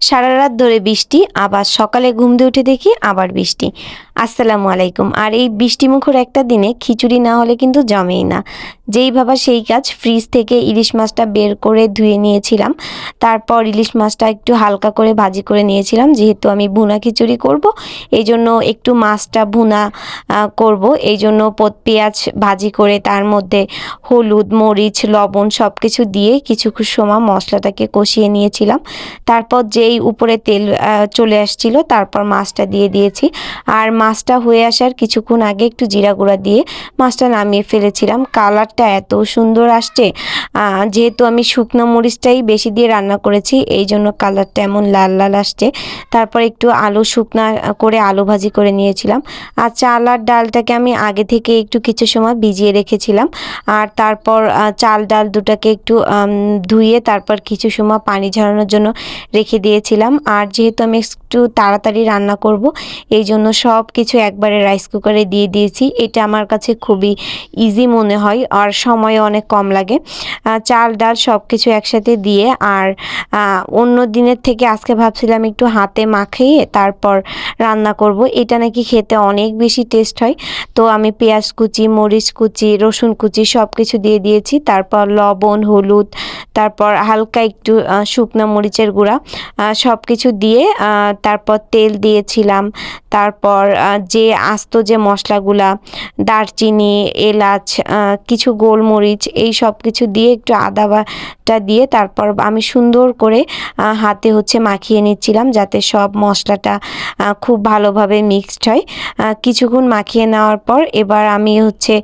সারা রাত ধরে বৃষ্টি আবার সকালে ঘুম দিয়ে উঠে দেখি আবার বৃষ্টি। আসসালামু আলাইকুম। আর এই বৃষ্টিমুখর একটা দিনে খিচুড়ি না হলে কিন্তু জমেই না। যেই ভাবা সেই কাজ ফ্রিজ থেকে ইলিশ মাছটা বের করে ধুয়ে নিয়েছিলাম। তারপর ইলিশ মাছটা একটু হালকা করে ভাজি করে নিয়েছিলাম। যেহেতু আমি ভুনা খিচুড়ি করব এই জন্য একটু মাছটা ভুনা করব। এই জন্য পেঁয়াজ ভাজি করে তার মধ্যে হলুদ, মরিচ, লবণ সব কিছু দিয়ে কিছু সময় মশলাটাকে কষিয়ে নিয়েছিলাম। তারপর যেই উপরে তেল চলে আসছিল, তারপর মাছটা দিয়ে দিয়েছি। আর মাছটা হয়ে আসার কিছুক্ষণ আগে একটু জিরা গুঁড়া দিয়ে মাছটা নামিয়ে ফেলেছিলাম। কালারটা এত সুন্দর আসছে। যেহেতু আমি শুকনো মরিচটাই বেশি দিয়ে রান্না করেছি, এই জন্য কালারটা এমন লাল লাল আসছে। তারপর একটু আলু শুকনা করে আলু ভাজি করে নিয়েছিলাম। আর চাল আর ডালটাকে আমি আগে থেকে একটু কিছু সময় ভিজিয়ে রেখেছিলাম। আর তারপর চাল ডাল দুটাকে একটু ধুয়ে তারপর কিছু সময় পানি ঝরানোর জন্য রেখে দিয়েছিলাম। আর যেহেতু আমি একটু তাড়াতাড়ি রান্না করব। এই জন্য সব কিছু একবারে রাইস কুকারে দিয়ে দিয়েছি। এটা আমার কাছে খুবই ইজি মনে হয় আর সময় অনেক কম লাগে। চাল, ডাল সব কিছু একসাথে দিয়ে আর অন্য দিনের থেকে আজকে ভাবছিলাম একটু হাতে মাখিয়ে তারপর রান্না করব। এটা নাকি খেতে অনেক বেশি টেস্ট হয়। তো আমি পেঁয়াজ কুচি, মরিচ কুচি, রসুন কুচি সব কিছু দিয়ে দিয়েছি। তারপর লবণ, হলুদ তারপর হালকা একটু শুকনো মরিচের গুঁড়া সব কিছু দিয়ে তারপর তেল দিয়েছিলাম। তারপর যে আস্ত যে মশলাগুলা, দারচিনি, এলাচ কিছু গোলমরিচ, এই সব কিছু দিয়ে একটু আদা বাটা দিয়ে তারপর আমি সুন্দর করে হাতে হচ্ছে মাখিয়ে নিচ্ছিলাম যাতে সব মশলাটা খুব ভালোভাবে মিক্সড হয়। কিছুক্ষণ মাখিয়ে নেওয়ার পর এবার আমি হচ্ছে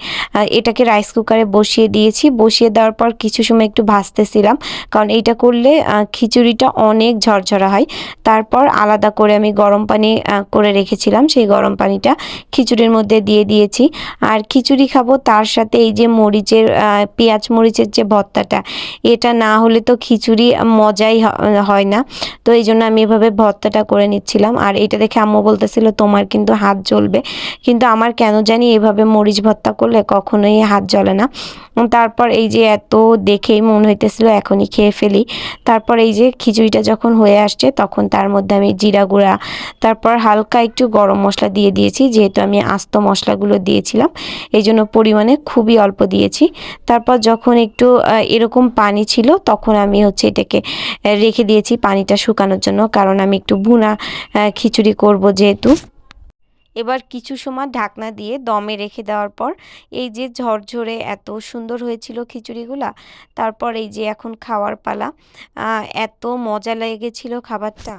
এটাকে রাইস কুকারে বসিয়ে দিয়েছি। বসিয়ে দেওয়ার পর কিছু সময় একটু ভাজতেছিলাম। কারণ এইটা করলে খিচুড়িটা অনেক ঝরঝরা হয়। তারপর আলাদা করে আমি গরম পানি করে রেখেছিলাম। সেই গরম পানিটা খিচুড়ির মধ্যে দিয়ে দিয়েছি। আর খিচুড়ি খাব তার সাথে এই যে মরিচের পেঁয়াজ মরিচের যে ভর্তাটা, এটা না হলে তো খিচুড়ি মজাই হয় না। তো এই জন্য আমি এভাবে ভর্তাটা করে নিচ্ছিলাম। আর এটা দেখে আম্মু বলতেছিল, তোমার কিন্তু হাত জ্বলবে। কিন্তু আমার কেন জানি এভাবে মরিচ ভর্তা করলে কখনোই হাত জ্বলে না। তারপর এই যে এত দেখেই মন হইতেছিল এখনই খেয়ে ফেলি। তারপর এই যে খিচুড়িটা যখন হয়ে আসছে, তখন তার মধ্যে আমি জিরা গুঁড়া, তারপর হালকা একটু গরম মশলা দিয়ে দিয়েছি, যেহেতু আমি আস্ত মশলাগুলো দিয়েছিলাম, এই জন্য পরিমাণে খুবই অল্প দিয়েছি। তারপর যখন একটু এরকম পানি ছিল, তখন আমি হচ্ছে এটাকে রেখে দিয়েছি পানিটা শুকানোর জন্য, কারণ আমি একটু ভুনা খিচুড়ি করব যেহেতু। এবার কিছু সময় ঢাকনা দিয়ে দমে রেখে দেওয়ার পর এই যে ঝরঝরে এত সুন্দর হয়েছিল খিচুড়িগুলা, তারপর এই যে এখন খাওয়ার পালা এত মজা লেগেছিল খাবারটা।